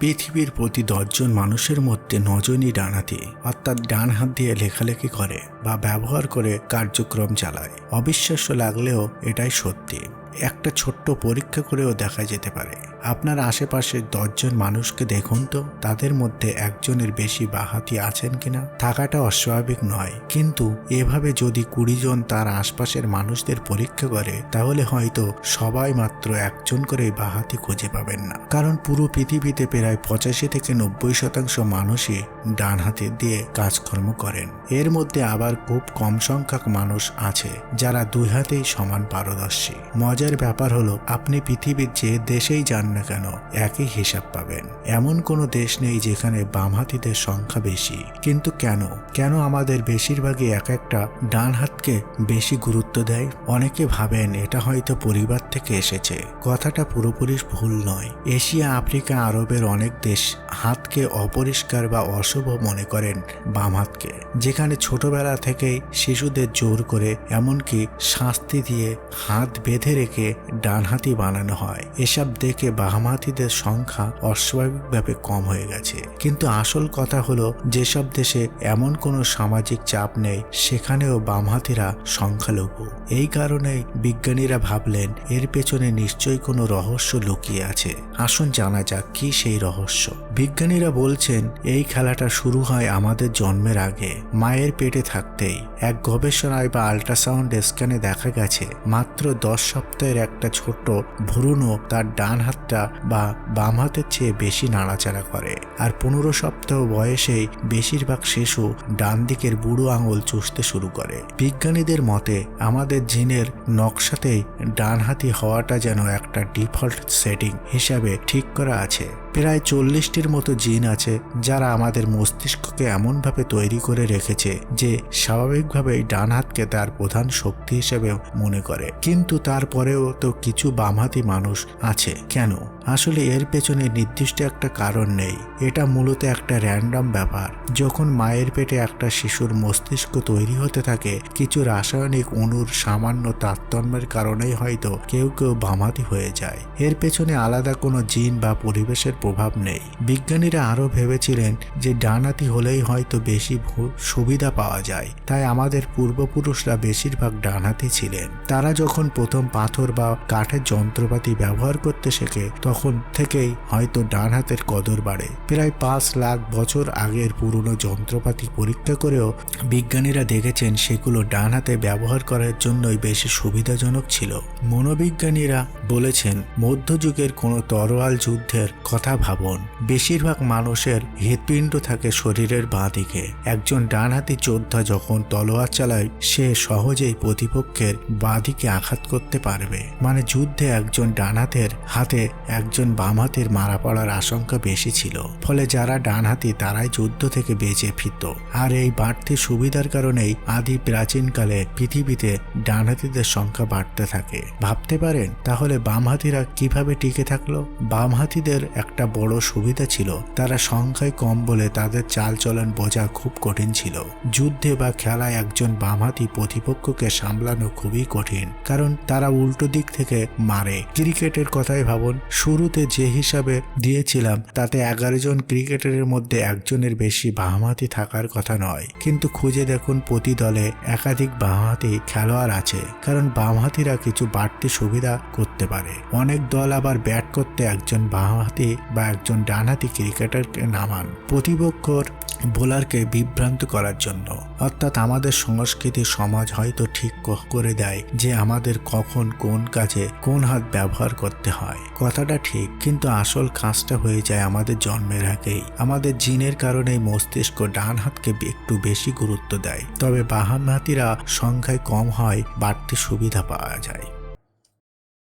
পৃথিবীর প্রতি দশজন মানুষের মধ্যে নজনই ডানাতি, অর্থাৎ ডান হাত দিয়ে লেখালেখি করে বা ব্যবহার করে কার্যক্রম চালায়। অবিশ্বাস্য লাগলেও এটাই সত্যি। একটা ছোট্ট পরীক্ষা করেও দেখা যেতে পারে। আপনার আশেপাশে দশজন মানুষকে দেখুন তো, তাদের মধ্যে একজনের বেশি বাহাতি আছেন কিনা? থাকাটা অস্বাভাবিক নয়। কিন্তু এভাবে যদি কুড়ি জন তার আশপাশের মানুষদের পরীক্ষা করে, তাহলে হয়তো সবাই মাত্র একজন করে বাহাতি খুঁজে পাবেন না। কারণ পুরো পৃথিবীতে প্রায় পঁচাশি থেকে নব্বই শতাংশ মানুষই ডান হাতে দিয়ে কাজকর্ম করেন। এর মধ্যে আবার খুব কম সংখ্যক মানুষ আছে যারা দুই হাতেই সমান পারদর্শী। মজার ব্যাপার হলো, আপনি পৃথিবীর যে দেশেই যান না কেন, একই হিসাব পাবেন। এমন কোনো দেশ নেই যেখানে বামহাতিদের সংখ্যা বেশি। কিন্তু কেন? কেন আমাদের বেশিরভাগই এক একটা ডান হাতকে বেশি গুরুত্ব দেয়? অনেকে ভাবেন এটা হয়তো পরিবার থেকে এসেছে। কথাটা পুরোপুরি ভুল নয়। এশিয়া, আফ্রিকা, আরবের অনেক দেশ হাতকে অপরিষ্কার বা অশুভ মনে করেন বাম হাতকে যেখানে ছোটবেলা থেকেই শিশুদের জোর করে এমনকি শাস্তি দিয়ে হাত বেঁধে রেখে ডানহাতি বানানো হয়। এসব দেখে বামহাতিদের সংখ্যা অস্বাভাবিকভাবে কম হয়ে গেছে। কিন্তু আসল কথা হলো, যেসব দেশে এমন কোনো সামাজিক চাপ নেই, সেখানেও বামহাতিরা সংখ্যালঘু। এই কারণেই বিজ্ঞানীরা ভাবলেন, এর পেছনে নিশ্চয়ই কোনো রহস্য লুকিয়ে আছে। আসুন জানা যাক, কি সেই রহস্য? বিজ্ঞানীরা বলছেন, এই খেলাটা শুরু হয় আমাদের জন্মের আগে, মায়ের পেটে থাকতেই। এক গবেষণায় বা আল্ট্রাসাউন্ড স্ক্যানে দেখা গেছে, মাত্র দশ সপ্তাহের একটা ছোট্ট ভ্রূণও তার ডান হাতটা বা বাম হাতের চেয়ে বেশি নাড়াচাড়া করে। আর পনেরো সপ্তাহ বয়সেই বেশিরভাগ শিশু ডান দিকের বুড়ো আঙুল চুষতে শুরু করে। বিজ্ঞানীদের মতে, আমাদের জিনের নকশাতেই ডানহাতি হওয়াটা যেন একটা ডিফল্ট সেটিং হিসাবে ঠিক করা আছে। প্রায় চল্লিশটির মতো জিন আছে, যারা আমাদের মস্তিষ্ককে এমনভাবে তৈরি করে রেখেছে যে স্বাভাবিকভাবেই ডান হাতকে তার প্রধান শক্তি হিসেবে মনে করে। কিন্তু তারপরেও তো কিছু বামহাতি মানুষ আছে। কেন? আসলে এর পেছনে নির্দিষ্ট একটা কারণ নেই। এটা মূলত একটা র্যান্ডম ব্যাপার। যখন মায়ের পেটে একটা শিশুর মস্তিষ্ক তৈরি হতে থাকে, কিছু রাসায়নিক অণুর সামান্য তারতম্যের কারণেই হয়তো কেউ কেউ বামাতি হয়ে যায়। এর পেছনে আলাদা কোনো জিন বা পরিবেশের প্রভাব নেই। বিজ্ঞানীরা আরও ভেবেছিলেন যে ডানাতি হলেই হয়তো বেশি সুবিধা পাওয়া যায়। তাই আমাদের পূর্বপুরুষরা বেশিরভাগ ডানহাতি ছিলেন। তারা যখন প্রথম পাথর বা কাঠের যন্ত্রপাতি ব্যবহার করতে শেখে, তখন থেকেই হয়তো ডান হাতের কদর বাড়ে। প্রায় পাঁচ লাখ বছর আগের পুরনো যন্ত্রপাতি পরীক্ষা করেও বিজ্ঞানীরা দেখেছেন সেগুলো ডান হাতে ব্যবহার করার জন্যই বেশি সুবিধাজনক ছিল। মনোবিজ্ঞানীরা বলেছেন, মধ্যযুগের কোনো তরোয়াল যুদ্ধের কথা ভাবুন। বেশিরভাগ মানুষের হৃৎপিণ্ড থাকে শরীরের বাঁ দিকে। একজন ডানহাতি যোদ্ধা যখন তলোয়ার চালায়, সে সহজেই প্রতিপক্ষের বাঁ দিকে আঘাত করতে পারবে। মানে যুদ্ধে একজন ডানহাতের হাতে একজন বাম হাতের মারা পড়ার আশঙ্কা বেশি ছিল। ফলে যারা ডানহাতি তারাই যুদ্ধ থেকে বেঁচে ফিরত। আর এই বাড়তি সুবিধার কারণেই আদি প্রাচীনকালে পৃথিবীতে ডানহাতিদের সংখ্যা বাড়তে থাকে। ভাবতে পারেন, তাহলে বামহাতিরা কীভাবে টিকে থাকল? বামহাতিদের একটা বড় সুবিধা ছিল, তারা সংখ্যায় কম বলে তাদের চাল চলন বোঝা খুব কঠিন ছিল। যুদ্ধে বা খেলায় একজন বামহাতি প্রতিপক্ষকে সামলানো খুবই কঠিন, কারণ তারা উল্টো দিক থেকে মারে। ক্রিকেটের কথাই ভাবুন শুরুতে যে হিসাবে দিয়েছিলাম, তাতে এগারো জন ক্রিকেটারের মধ্যে একজনের বেশি বামহাতি থাকার কথা নয়। কিন্তু খুঁজে দেখুন প্রতি দলে একাধিক বামহাতি খেলোয়াড় আছে, কারণ বামহাতিরা কিছু বাড়তি সুবিধা করতে পারে। অনেক দল আবার ব্যাট করতে একজন বামহাতি বা একজন ডানহাতি ক্রিকেটারকে নামান। প্রতিপক্ষর বোলারকে বিভ্রান্ত করার জন্য। অর্থাৎ আমাদের সংস্কৃতি সমাজ হয়তো ঠিক করে দেয় যে আমাদের কখন কোন কাজে কোন হাত ব্যবহার করতে হয়। কথাটা ঠিক, কিন্তু আসল কাজটা হয়ে যায় আমাদের জন্মের আগেই। আমাদের জিনের কারণে মস্তিষ্ক ডান হাতকে একটু বেশি গুরুত্ব দেয়। তবে বাম হাতিরা সংখ্যায় কম হয়, বাড়তি সুবিধা পাওয়া যায়।